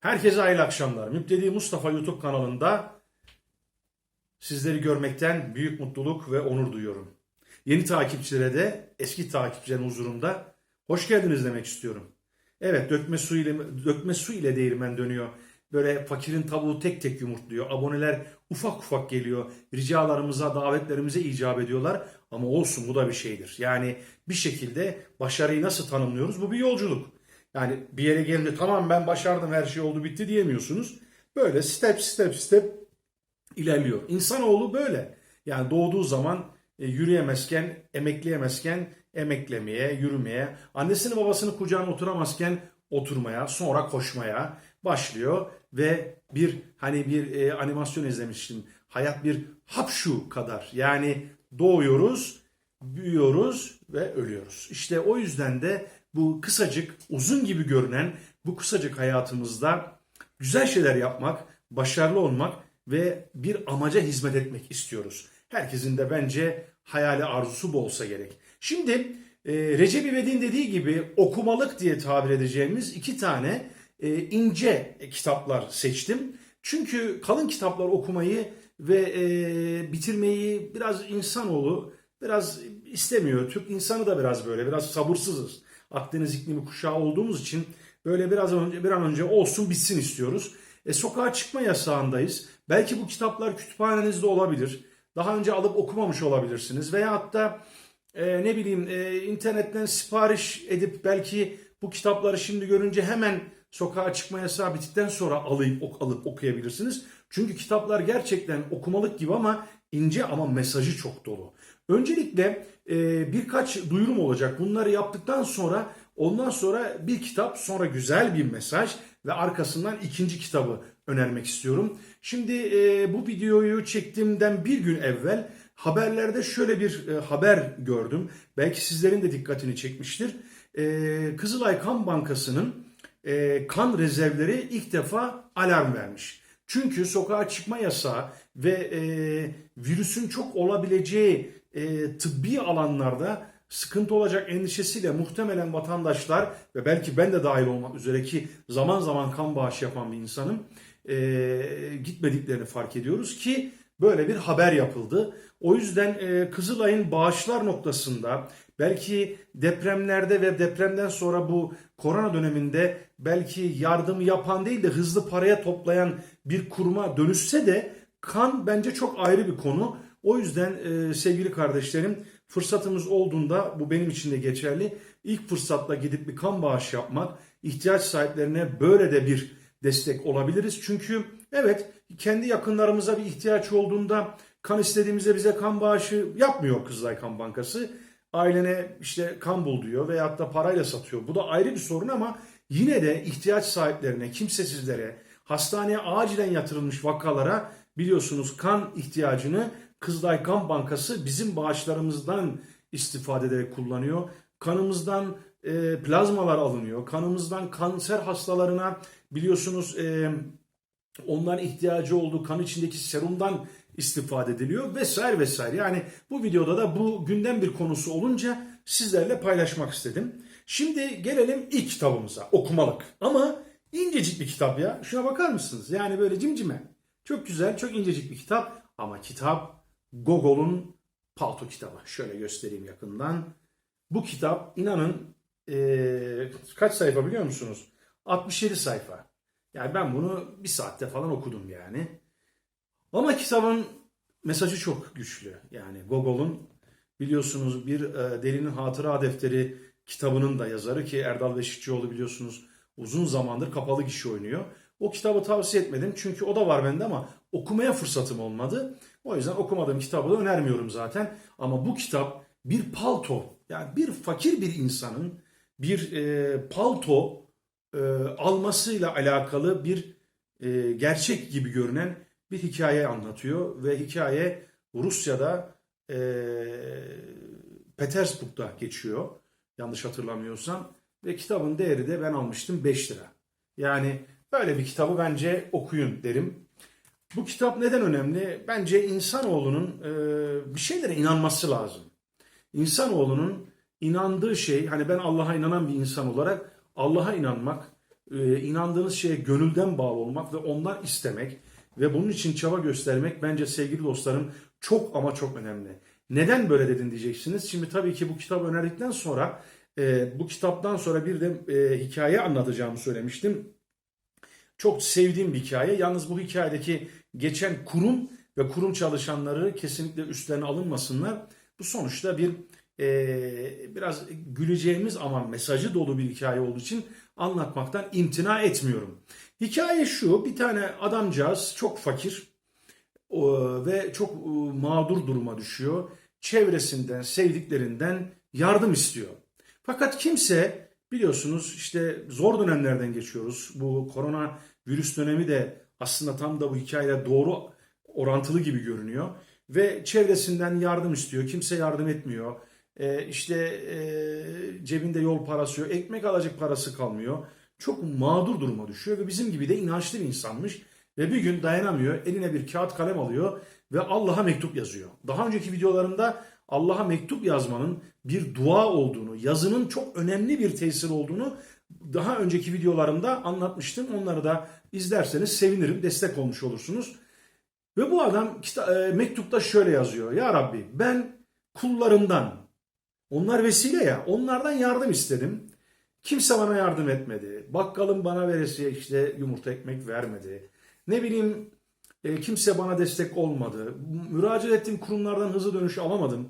Herkese hayırlı akşamlar. Müptedi Mustafa YouTube kanalında sizleri görmekten büyük mutluluk ve onur duyuyorum. Yeni takipçilere de eski takipçilerin huzurunda hoş geldiniz demek istiyorum. Evet dökme su ile dökme su ile değirmen dönüyor. Böyle fakirin tavuğu tek tek yumurtluyor. Aboneler ufak ufak geliyor. Ricalarımıza, davetlerimize icap ediyorlar. Ama olsun bu da bir şeydir. Yani bir şekilde başarıyı nasıl tanımlıyoruz? Bu bir yolculuk. Yani bir yere gelince tamam ben başardım her şey oldu bitti diyemiyorsunuz. Böyle step step step ilerliyor. İnsanoğlu böyle. Yani doğduğu zaman e, yürüyemezken, emekleyemezken emeklemeye, yürümeye, annesini babasını kucağına oturamazken oturmaya, sonra koşmaya başlıyor ve bir hani bir e, animasyon izlemiştim. Hayat bir hapşu kadar. Yani doğuyoruz, büyüyoruz ve ölüyoruz. İşte o yüzden de bu kısacık, uzun gibi görünen bu kısacık hayatımızda güzel şeyler yapmak, başarılı olmak ve bir amaca hizmet etmek istiyoruz. Herkesin de bence hayali arzusu bu olsa gerek. Şimdi e, Recep İvedik'in dediği gibi okumalık diye tabir edeceğimiz iki tane e, ince kitaplar seçtim. Çünkü kalın kitaplar okumayı ve e, bitirmeyi biraz insanoğlu biraz istemiyor. Türk insanı da biraz böyle, biraz sabırsızız. Akdeniz iklimi kuşağı olduğumuz için böyle biraz önce bir an önce olsun bitsin istiyoruz. E, sokağa çıkma yasağındayız. Belki bu kitaplar kütüphanenizde olabilir. Daha önce alıp okumamış olabilirsiniz. Veya hatta e, ne bileyim e, internetten sipariş edip belki bu kitapları şimdi görünce hemen sokağa çıkma yasağı bittikten sonra alıp, ok, alıp okuyabilirsiniz. Çünkü kitaplar gerçekten okumalık gibi ama ince ama mesajı çok dolu. Öncelikle e, birkaç duyurum olacak. Bunları yaptıktan sonra ondan sonra bir kitap sonra güzel bir mesaj ve arkasından ikinci kitabı önermek istiyorum. Şimdi e, bu videoyu çektiğimden bir gün evvel haberlerde şöyle bir e, haber gördüm. Belki sizlerin de dikkatini çekmiştir. E, Kızılay Kan Bankası'nın e, kan rezervleri ilk defa alarm vermiş. Çünkü sokağa çıkma yasağı ve e, virüsün çok olabileceği e, tıbbi alanlarda sıkıntı olacak endişesiyle muhtemelen vatandaşlar ve belki ben de dahil olmak üzere ki zaman zaman kan bağışı yapan bir insanım e, gitmediklerini fark ediyoruz ki böyle bir haber yapıldı. O yüzden e, Kızılay'ın bağışlar noktasında belki depremlerde ve depremden sonra bu korona döneminde belki yardım yapan değil de hızlı paraya toplayan bir kuruma dönüşse de kan bence çok ayrı bir konu. O yüzden e, sevgili kardeşlerim fırsatımız olduğunda bu benim için de geçerli. İlk fırsatta gidip bir kan bağışı yapmak, ihtiyaç sahiplerine böyle de bir destek olabiliriz. Çünkü evet kendi yakınlarımıza bir ihtiyaç olduğunda kan istediğimizde bize kan bağışı yapmıyor Kızılay Kan Bankası. Ailene işte kan bul diyor veyahut da parayla satıyor. Bu da ayrı bir sorun ama yine de ihtiyaç sahiplerine, kimsesizlere, hastaneye acilen yatırılmış vakalara biliyorsunuz kan ihtiyacını Kızılay Kan Bankası bizim bağışlarımızdan istifade ederek kullanıyor. Kanımızdan e, plazmalar alınıyor. Kanımızdan kanser hastalarına biliyorsunuz e, onların ihtiyacı olduğu kan içindeki serumdan istifade ediliyor vesaire vesaire. Yani bu videoda da bu gündem bir konusu olunca sizlerle paylaşmak istedim. Şimdi gelelim ilk kitabımıza okumalık. Ama incecik bir kitap ya. Şuna bakar mısınız? Yani böyle cimcime. Çok güzel, çok incecik bir kitap ama kitap Gogol'un Palto kitabı. Şöyle göstereyim yakından. Bu kitap inanın eee, kaç sayfa biliyor musunuz? 67 sayfa. Yani ben bunu bir saatte falan okudum yani. Ama kitabın mesajı çok güçlü. Yani Gogol'un biliyorsunuz bir e, Deli'nin Hatıra Defteri kitabının da yazarı ki Erdal Beşikçioğlu biliyorsunuz uzun zamandır kapalı kişi oynuyor. O kitabı tavsiye etmedim çünkü o da var bende ama okumaya fırsatım olmadı. O yüzden okumadığım kitabı da önermiyorum zaten. Ama bu kitap bir palto yani bir fakir bir insanın bir e, palto e, almasıyla alakalı bir e, gerçek gibi görünen bir hikaye anlatıyor ve hikaye Rusya'da e, Petersburg'da geçiyor yanlış hatırlamıyorsam ve kitabın değeri de ben almıştım 5 lira. Yani böyle bir kitabı bence okuyun derim. Bu kitap neden önemli? Bence insanoğlunun e, bir şeylere inanması lazım. İnsanoğlunun inandığı şey, hani ben Allah'a inanan bir insan olarak Allah'a inanmak e, inandığınız şeye gönülden bağlı olmak ve ondan istemek ve bunun için çaba göstermek bence sevgili dostlarım çok ama çok önemli. Neden böyle dedin diyeceksiniz. Şimdi tabii ki bu kitabı önerdikten sonra e, bu kitaptan sonra bir de e, hikaye anlatacağımı söylemiştim. Çok sevdiğim bir hikaye. Yalnız bu hikayedeki geçen kurum ve kurum çalışanları kesinlikle üstlerine alınmasınlar. Bu sonuçta bir e, biraz güleceğimiz ama mesajı dolu bir hikaye olduğu için anlatmaktan imtina etmiyorum. Hikaye şu, bir tane adamcağız çok fakir ve çok e, mağdur duruma düşüyor. Çevresinden, sevdiklerinden yardım istiyor. Fakat kimse biliyorsunuz işte zor dönemlerden geçiyoruz. Bu korona virüs dönemi de aslında tam da bu hikayeyle doğru orantılı gibi görünüyor. Ve çevresinden yardım istiyor. Kimse yardım etmiyor. Ee, işte e, cebinde yol parası yok. Ekmek alacak parası kalmıyor. Çok mağdur duruma düşüyor ve bizim gibi de inançlı bir insanmış. Ve bir gün dayanamıyor. Eline bir kağıt kalem alıyor ve Allah'a mektup yazıyor. Daha önceki videolarımda Allah'a mektup yazmanın bir dua olduğunu, yazının çok önemli bir tesir olduğunu daha önceki videolarımda anlatmıştım. Onları da izlerseniz sevinirim, destek olmuş olursunuz. Ve bu adam e, mektupta şöyle yazıyor. Ya Rabbi ben kullarımdan, onlar vesile ya, onlardan yardım istedim. Kimse bana yardım etmedi. Bakkalım bana veresiye işte yumurta ekmek vermedi. Ne bileyim e, kimse bana destek olmadı. Müracaat ettiğim kurumlardan hızlı dönüş alamadım.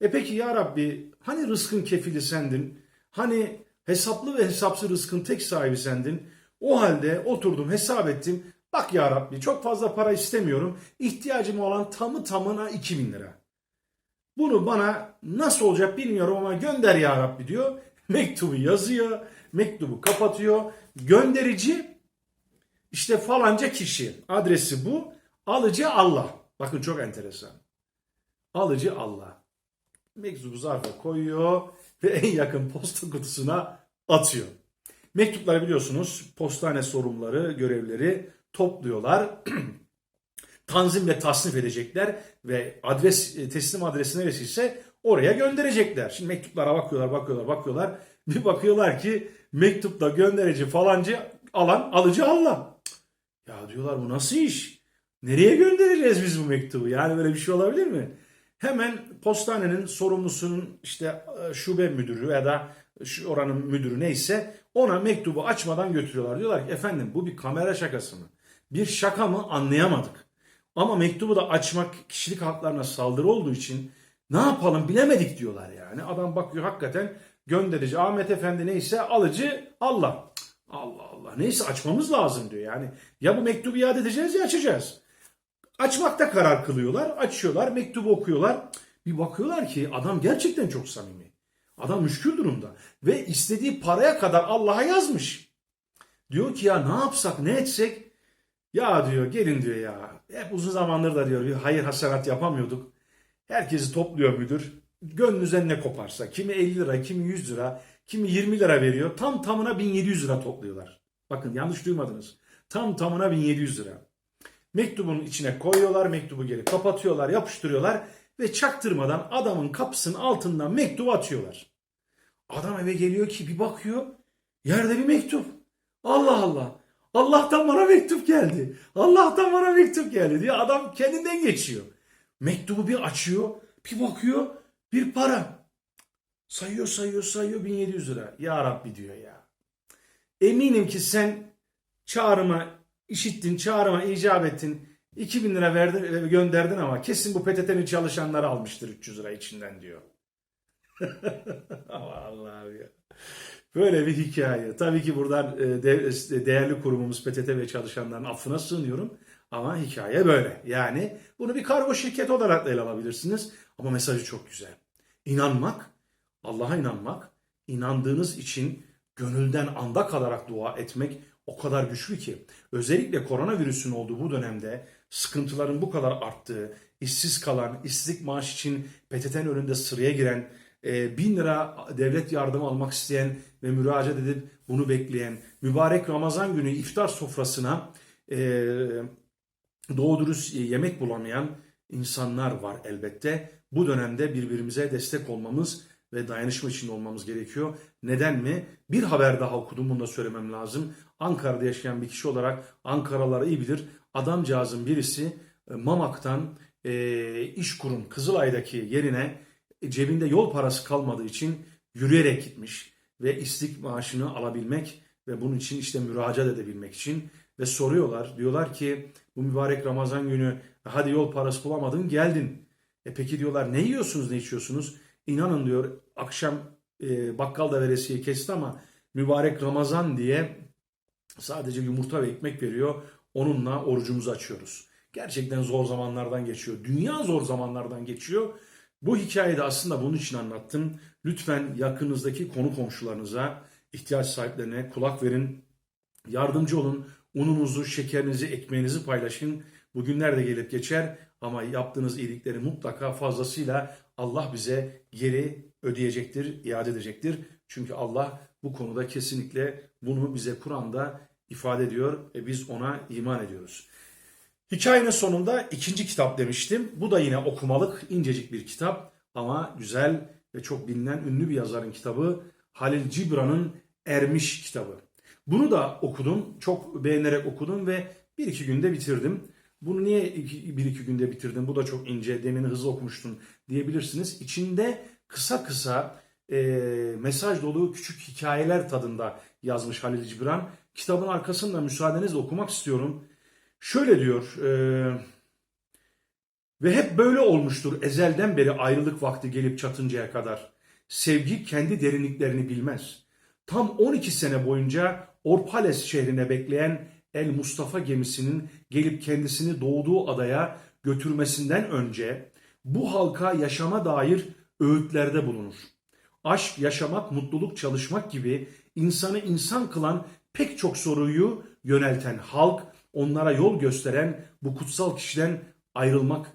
E peki ya Rabbi hani rızkın kefili sendin? Hani hesaplı ve hesapsız rızkın tek sahibi sendin? O halde oturdum hesap ettim. Bak ya Rabbi çok fazla para istemiyorum. İhtiyacım olan tamı tamına 2000 lira. Bunu bana nasıl olacak bilmiyorum ama gönder ya Rabbi diyor. Mektubu yazıyor. Mektubu kapatıyor. Gönderici işte falanca kişi. Adresi bu. Alıcı Allah. Bakın çok enteresan. Alıcı Allah. Mektubu zarfa koyuyor ve en yakın posta kutusuna atıyor. Mektupları biliyorsunuz postane sorumluları, görevleri topluyorlar. Tanzim ve tasnif edecekler ve adres teslim adresi neresiyse oraya gönderecekler. Şimdi mektuplara bakıyorlar, bakıyorlar, bakıyorlar. Bir bakıyorlar ki mektupla gönderici falancı alan alıcı Allah. Ya diyorlar bu nasıl iş? Nereye göndereceğiz biz bu mektubu? Yani böyle bir şey olabilir mi? Hemen postanenin sorumlusunun işte e, şube müdürü ya da şu oranın müdürü neyse ona mektubu açmadan götürüyorlar. Diyorlar ki efendim bu bir kamera şakası mı? Bir şaka mı anlayamadık. Ama mektubu da açmak kişilik haklarına saldırı olduğu için ne yapalım bilemedik diyorlar yani. Adam bakıyor hakikaten gönderici Ahmet Efendi neyse alıcı Allah. Allah Allah neyse açmamız lazım diyor yani. Ya bu mektubu iade edeceğiz ya açacağız. Açmakta karar kılıyorlar. Açıyorlar, mektubu okuyorlar. Bir bakıyorlar ki adam gerçekten çok samimi. Adam müşkül durumda. Ve istediği paraya kadar Allah'a yazmış. Diyor ki ya ne yapsak, ne etsek? Ya diyor gelin diyor ya. Hep uzun zamandır da diyor hayır hasenat yapamıyorduk. Herkesi topluyor müdür. Gönlünüze ne koparsa. Kimi 50 lira, kimi 100 lira, kimi 20 lira veriyor. Tam tamına 1700 lira topluyorlar. Bakın yanlış duymadınız. Tam tamına 1700 lira. Mektubun içine koyuyorlar, mektubu geri kapatıyorlar, yapıştırıyorlar ve çaktırmadan adamın kapısının altından mektubu atıyorlar. Adam eve geliyor ki bir bakıyor, yerde bir mektup. Allah Allah. Allah'tan bana mektup geldi. Allah'tan bana mektup geldi diye adam kendinden geçiyor. Mektubu bir açıyor, bir bakıyor, bir para. Sayıyor, sayıyor, sayıyor 1700 lira. Ya Rabbi diyor ya. Eminim ki sen çağrıma işittin, çağrıma icap ettin. 2000 lira verdin, gönderdin ama kesin bu PTT'nin çalışanları almıştır 300 lira içinden diyor. Allah Allah ya. Böyle bir hikaye. Tabii ki buradan e, de- değerli kurumumuz PTT ve çalışanların affına sığınıyorum. Ama hikaye böyle. Yani bunu bir kargo şirketi olarak da ele alabilirsiniz. Ama mesajı çok güzel. İnanmak, Allah'a inanmak, inandığınız için gönülden anda kalarak dua etmek o kadar güçlü ki. Özellikle koronavirüsün olduğu bu dönemde sıkıntıların bu kadar arttığı, işsiz kalan, işsizlik maaş için PTT'nin önünde sıraya giren, e, bin lira devlet yardımı almak isteyen ve müracaat edip bunu bekleyen, mübarek Ramazan günü iftar sofrasına e, doğru dürüst yemek bulamayan insanlar var elbette. Bu dönemde birbirimize destek olmamız ve dayanışma içinde olmamız gerekiyor. Neden mi? Bir haber daha okudum bunu da söylemem lazım. Ankara'da yaşayan bir kişi olarak Ankaralılar iyi bilir. Adamcağızın birisi e, Mamak'tan e, iş kurum Kızılay'daki yerine e, cebinde yol parası kalmadığı için yürüyerek gitmiş ve istik maaşını alabilmek ve bunun için işte müracaat edebilmek için ve soruyorlar. Diyorlar ki bu mübarek Ramazan günü hadi yol parası bulamadın geldin. E peki diyorlar ne yiyorsunuz ne içiyorsunuz? İnanın diyor akşam e, bakkal da veresiye kesti ama mübarek Ramazan diye sadece yumurta ve ekmek veriyor. Onunla orucumuzu açıyoruz. Gerçekten zor zamanlardan geçiyor. Dünya zor zamanlardan geçiyor. Bu hikayede aslında bunun için anlattım. Lütfen yakınızdaki konu komşularınıza, ihtiyaç sahiplerine kulak verin. Yardımcı olun. Ununuzu, şekerinizi, ekmeğinizi paylaşın. Bugünler de gelip geçer ama yaptığınız iyilikleri mutlaka fazlasıyla Allah bize geri ödeyecektir, iade edecektir. Çünkü Allah bu konuda kesinlikle bunu bize Kur'an'da ifade ediyor ve biz ona iman ediyoruz. Hikayenin sonunda ikinci kitap demiştim. Bu da yine okumalık, incecik bir kitap ama güzel ve çok bilinen ünlü bir yazarın kitabı Halil Cibran'ın Ermiş kitabı. Bunu da okudum, çok beğenerek okudum ve bir iki günde bitirdim. Bunu niye bir iki günde bitirdim? Bu da çok ince, demin hızlı okumuştun diyebilirsiniz. İçinde kısa kısa e, mesaj dolu küçük hikayeler tadında yazmış Halil Cibran. Kitabın arkasında müsaadenizle okumak istiyorum. Şöyle diyor, e, ve hep böyle olmuştur ezelden beri ayrılık vakti gelip çatıncaya kadar. Sevgi kendi derinliklerini bilmez. Tam 12 sene boyunca Orpales şehrine bekleyen El Mustafa gemisinin gelip kendisini doğduğu adaya götürmesinden önce bu halka yaşama dair öğütlerde bulunur. Aşk, yaşamak, mutluluk, çalışmak gibi insanı insan kılan pek çok soruyu yönelten halk, onlara yol gösteren bu kutsal kişiden ayrılmak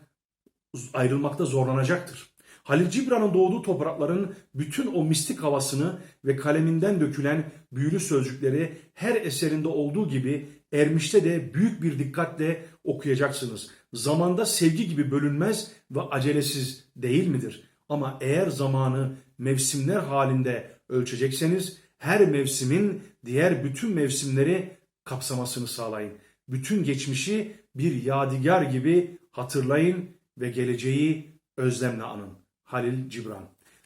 ayrılmakta zorlanacaktır. Halil Cibran'ın doğduğu toprakların bütün o mistik havasını ve kaleminden dökülen büyülü sözcükleri her eserinde olduğu gibi Ermiş'te de büyük bir dikkatle okuyacaksınız. Zamanda sevgi gibi bölünmez ve acelesiz değil midir? Ama eğer zamanı mevsimler halinde ölçecekseniz her mevsimin diğer bütün mevsimleri kapsamasını sağlayın. Bütün geçmişi bir yadigar gibi hatırlayın ve geleceği özlemle anın. Halil Cibran.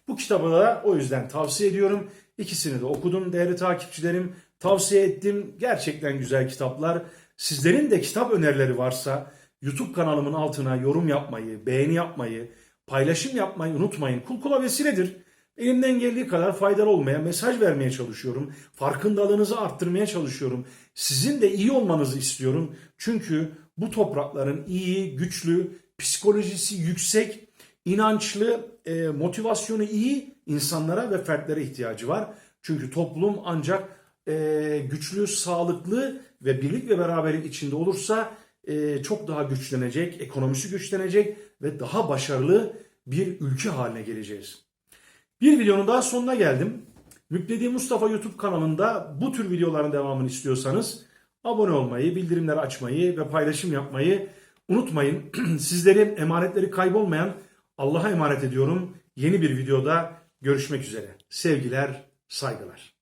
Bu kitabı da o yüzden tavsiye ediyorum. İkisini de okudum değerli takipçilerim. Tavsiye ettim. Gerçekten güzel kitaplar. Sizlerin de kitap önerileri varsa YouTube kanalımın altına yorum yapmayı, beğeni yapmayı, paylaşım yapmayı unutmayın. Kul kula vesiledir. Elimden geldiği kadar faydalı olmaya, mesaj vermeye çalışıyorum. Farkındalığınızı arttırmaya çalışıyorum. Sizin de iyi olmanızı istiyorum. Çünkü bu toprakların iyi, güçlü, psikolojisi yüksek, inançlı, e, motivasyonu iyi insanlara ve fertlere ihtiyacı var. Çünkü toplum ancak e, güçlü, sağlıklı ve birlik ve beraberlik içinde olursa e, çok daha güçlenecek, ekonomisi güçlenecek ve daha başarılı bir ülke haline geleceğiz. Bir videonun daha sonuna geldim. Müptedi Mustafa YouTube kanalında bu tür videoların devamını istiyorsanız abone olmayı, bildirimleri açmayı ve paylaşım yapmayı unutmayın. Sizleri emanetleri kaybolmayan Allah'a emanet ediyorum. Yeni bir videoda görüşmek üzere. Sevgiler, saygılar.